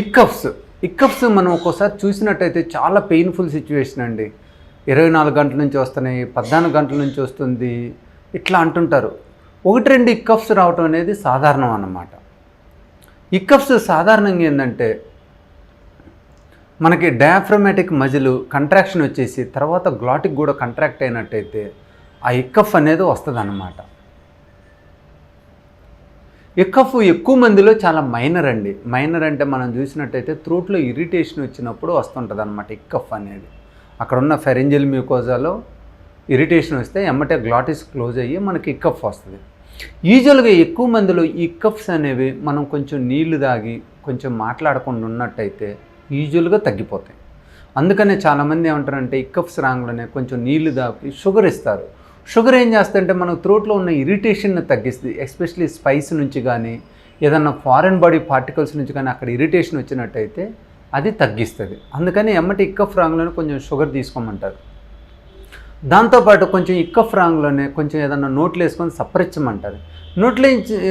ఇక్కఫ్స్. ఇక్కఫ్స్ మనం ఒక్కోసారి చూసినట్టయితే చాలా పెయిన్ఫుల్ సిచ్యువేషన్ అండి. ఇరవై నాలుగు గంటల నుంచి వస్తున్నాయి పద్నాలుగు గంటల నుంచి వస్తుంది ఇట్లా అంటుంటారు. ఒకటి రెండు ఇక్కఫ్స్ రావటం అనేది సాధారణం అన్నమాట. ఇక్కఫ్స్ సాధారణంగా ఏంటంటే మనకి డయాఫ్రమాటిక్ మజిల్ కంట్రాక్షన్ వచ్చేసి తర్వాత గ్లాటిక్ కూడా కంట్రాక్ట్ అయినట్టయితే ఆ ఇక్కఫ్ అనేది వస్తుంది అన్నమాట ఎక్కఫ్ ఎక్కువ మందిలో చాలా మైనర్ అండి. మైనర్ అంటే మనం చూసినట్టయితే త్రోట్లో ఇరిటేషన్ వచ్చినప్పుడు వస్తుంటుంది అనమాట ఇక్కఫ్ అనేది. అక్కడ ఉన్న ఫెరెంజల్ మ్యూకోజాలో ఇరిటేషన్ వస్తే ఎమ్మటే గ్లాటిస్ క్లోజ్ అయ్యి మనకి ఇక్కఫ్ వస్తుంది. యూజువల్గా ఎక్కువ మందిలో ఈ ఇక్కఫ్స్ అనేవి మనం కొంచెం నీళ్ళు తాగి కొంచెం మాట్లాడకుండా ఉన్నట్టయితే యూజువల్గా తగ్గిపోతాయి. అందుకనే చాలామంది ఏమంటారంటే ఇక్కఫ్స్ రాంగ్లోనే కొంచెం నీళ్ళు దాపి షుగర్ ఇస్తారు. షుగర్ ఏం చేస్తుందంటే మన త్రోట్లో ఉన్న ఇరిటేషన్ని తగ్గిస్తుంది ఎస్పెషలీ స్పైస్ నుంచి కానీ ఏదన్నా ఫారెన్ బాడీ పార్టికల్స్ నుంచి కానీ అక్కడ ఇరిటేషన్ వచ్చినట్టయితే అది తగ్గిస్తుంది. అందుకని ఎమ్మటి ఇక్క ఫ్రాంగ్లను కొంచెం షుగర్ తీసుకోమంటారు. దాంతోపాటు కొంచెం ఇక్కఫ్ రాంగ్లోనే కొంచెం ఏదన్నా నోట్లు వేసుకొని సప్పరించమంటారు నోట్లో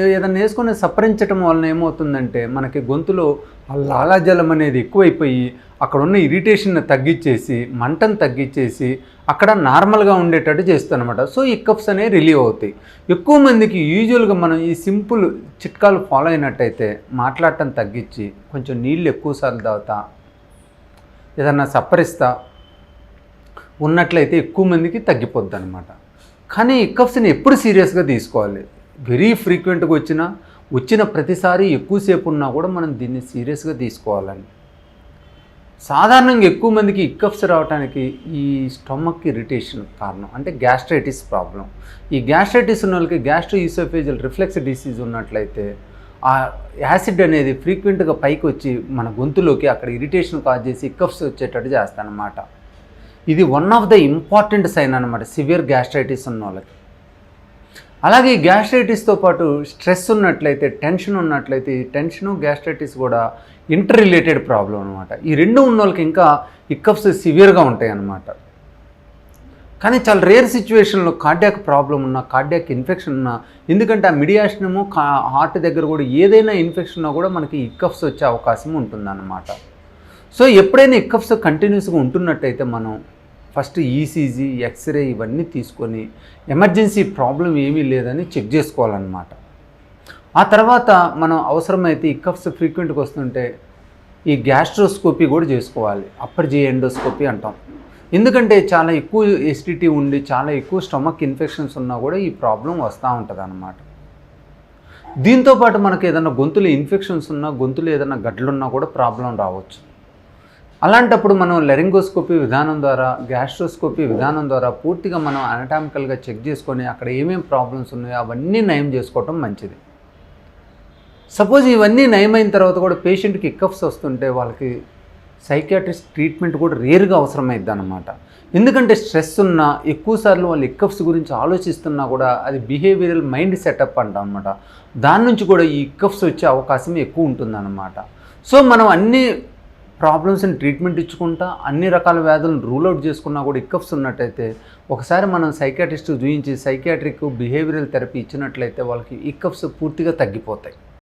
ఏదన్నా వేసుకొని సప్పరించడం వలన ఏమవుతుందంటే మనకి గొంతులో ఆ లాలాజలం అనేది ఎక్కువైపోయి అక్కడ ఉన్న ఇరిటేషన్ తగ్గించేసి మంటను తగ్గించేసి అక్కడ నార్మల్గా ఉండేటట్టు చేస్తానమాట సో ఈ కప్స్ అనేవి రిలీవ్ అవుతాయి. ఎక్కువ మందికి యూజువల్గా మనం ఈ సింపుల్ చిట్కాలు ఫాలో అయినట్టయితే మాట్లాడటం తగ్గించి కొంచెం నీళ్ళు ఎక్కువసార్లు తాగుతా ఏదన్నా సప్పరిస్తా ఉన్నట్లయితే ఎక్కువ మందికి తగ్గిపోద్ది అనమాట కానీ ఈ ఎప్పుడు సీరియస్గా తీసుకోవాలి? వెరీ ఫ్రీక్వెంట్గా వచ్చిన వచ్చిన ప్రతిసారి ఎక్కువసేపు ఉన్నా కూడా మనం దీన్ని సీరియస్గా తీసుకోవాలండి. సాధారణంగా ఎక్కువ మందికి ఇక్కఫ్స్ రావడానికి ఈ స్టమక్ ఇరిటేషన్ కారణం అంటే గ్యాస్ట్రైటిస్ ప్రాబ్లం ఈ గ్యాస్ట్రైటిస్ ఉన్న వాళ్ళకి గ్యాస్ట్రో ఈసోఫేజల్ రిఫ్లెక్స్ డిసీజ్ ఉన్నట్లయితే ఆ యాసిడ్ అనేది ఫ్రీక్వెంట్గా పైకి వచ్చి మన గొంతులోకి అక్కడ ఇరిటేషన్ కాజ్ చేసి ఇక్కఫ్స్ వచ్చేటట్టు చేస్తానమాట. ఇది one of the important sign అనమాట సివియర్ గ్యాస్ట్రైటిస్ ఉన్న వాళ్ళకి. అలాగే గ్యాస్ట్రైటిస్తో పాటు స్ట్రెస్ ఉన్నట్లయితే టెన్షన్ ఉన్నట్లయితే ఈ టెన్షను గ్యాస్ట్రైటిస్ కూడా ఇంటర్ రిలేటెడ్ ప్రాబ్లం అనమాట ఈ రెండు ఉన్న వాళ్ళకి ఇంకా ఇక్కప్స్ సివియర్గా ఉంటాయి అన్నమాట. కానీ చాలా రేర్ సిచ్యువేషన్లో కార్డియాక్ ప్రాబ్లం ఉన్న కార్డియాక్ ఇన్ఫెక్షన్ ఉన్న ఎందుకంటే ఆ మిడియాషనము కా హార్ట్ దగ్గర కూడా ఏదైనా ఇన్ఫెక్షన్ ఉన్నా కూడా మనకి ఇక్కఫ్స్ వచ్చే అవకాశం ఉంటుందన్నమాట. సో ఎప్పుడైనా ఇక్కఫ్స్ కంటిన్యూస్గా ఉంటున్నట్టయితే మనం ఫస్ట్ ఈసీజీ ఎక్స్రే ఇవన్నీ తీసుకొని ఎమర్జెన్సీ ప్రాబ్లం ఏమీ లేదని చెక్ చేసుకోవాలన్నమాట. ఆ తర్వాత మనం అవసరమైతే ఈ కఫ్స్ ఫ్రీక్వెంట్గా వస్తుంటే ఈ గ్యాస్ట్రోస్కోపీ కూడా చేసుకోవాలి. అప్పర్ జీ ఎండోస్కోపీ అంటాం. ఎందుకంటే చాలా ఎక్కువ ఎసిడిటీ ఉండి చాలా ఎక్కువ స్టమక్ ఇన్ఫెక్షన్స్ ఉన్నా కూడా ఈ ప్రాబ్లం వస్తూ ఉంటుంది అన్నమాట దీంతోపాటు మనకు ఏదైనా గొంతులో ఇన్ఫెక్షన్స్ ఉన్నా గొంతులో ఏదైనా గడ్డలున్నా కూడా ప్రాబ్లం రావచ్చు. అలాంటప్పుడు మనం లెరింగోస్కోపీ విధానం ద్వారా గ్యాస్ట్రోస్కోపీ విధానం ద్వారా పూర్తిగా మనం అనటామికల్గా చెక్ చేసుకొని అక్కడ ఏమేమి ప్రాబ్లమ్స్ ఉన్నాయో అవన్నీ నయం చేసుకోవటం మంచిది. సపోజ్ ఇవన్నీ నయమైన తర్వాత కూడా పేషెంట్కి ఇక్కఫ్స్ వస్తుంటే వాళ్ళకి సైకియాట్రిస్ట్ ట్రీట్మెంట్ కూడా రేరుగా అవసరమైద్ది అనమాట ఎందుకంటే స్ట్రెస్ ఉన్నా ఎక్కువసార్లు వాళ్ళు ఇక్కఫ్స్ గురించి ఆలోచిస్తున్నా కూడా అది బిహేవియరల్ మైండ్ సెటప్ అంటాం అనమాట దాని నుంచి కూడా ఈ ఇక్కఫ్స్ వచ్చే అవకాశం ఎక్కువ ఉంటుందన్నమాట. సో మనం అన్ని ప్రాబ్లమ్స్ని ట్రీట్మెంట్ ఇచ్చుకుంటా అన్ని రకాల వ్యాధులను రూల్ అవుట్ చేసుకున్నా కూడా ఇక్కఫ్స్ ఉన్నట్టయితే ఒకసారి మనం సైకాట్రిస్ట్ చూపించి సైకాట్రిక్ బిహేవియరల్ థెరపీ ఇచ్చినట్లయితే వాళ్ళకి ఇక్కఫ్స్ పూర్తిగా తగ్గిపోతాయి.